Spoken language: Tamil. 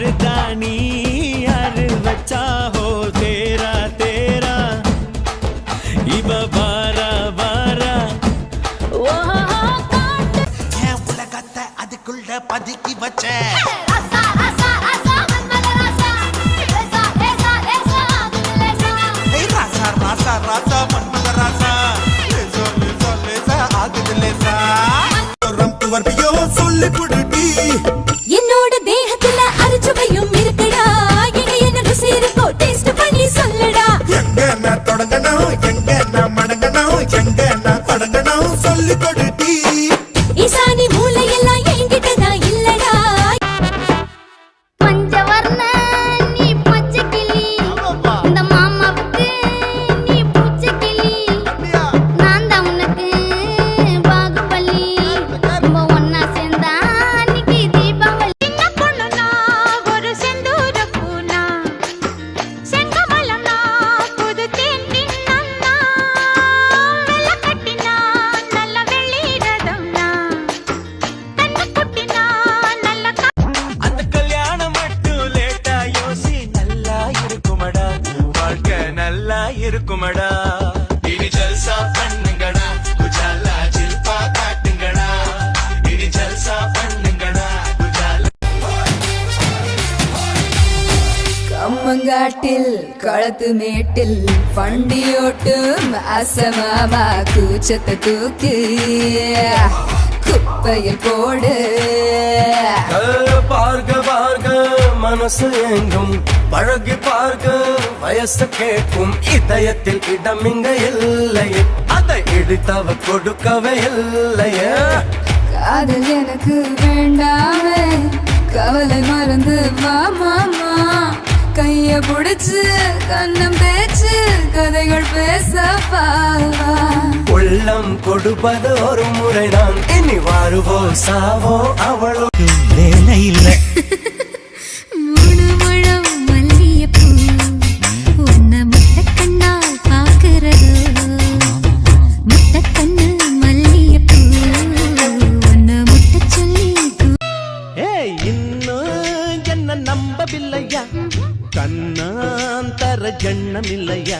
मर्दानी यार बच्चा हो तेरा तेरा इब बारा बारा ஓஹோ காட்டு என் உலகத்தை அதுக்குள்ள பதுக்கி வச்ச ராசா ராசா நான் எங்க நான் மடங்கணும் எங்க நான் தொடங்கணும் சொல்லி கொடுடி ஈசானி இருக்குமடா. இனி ஜல்சா பண்ணுங்கடா. குஜாலா ஜில்பா காட்டுங்கடா. இனி ஜல்சா பண்ணுங்கடா. குஜாலா கம்மங்காட்டில் களத்து மேட்டில் வண்டியோட்டும் அசமாமா கூச்சத்தை தூக்கு. குப்பையில் போடு. பார்க்க மனசு எங்கும் பழகி பார்க்க வயசு கேட்கும் இதயத்தில் இடம் இங்க இல்லையே அதை இடித்தவ கொடுக்கவே இல்லையே காதல் எனக்கு வேண்டாமே கவலை மறந்து வா மாமா கைய புடிச்சு கண்ணம் தேய்ச்சு கதைகள் பேச வா வா. உள்ளம் கொடுப்பது ஒரு முறை நான் இனி வாருவோ சாவோ அவளோ வேலை இல்லை நான் தர நம்பவில்லையா இல்லையா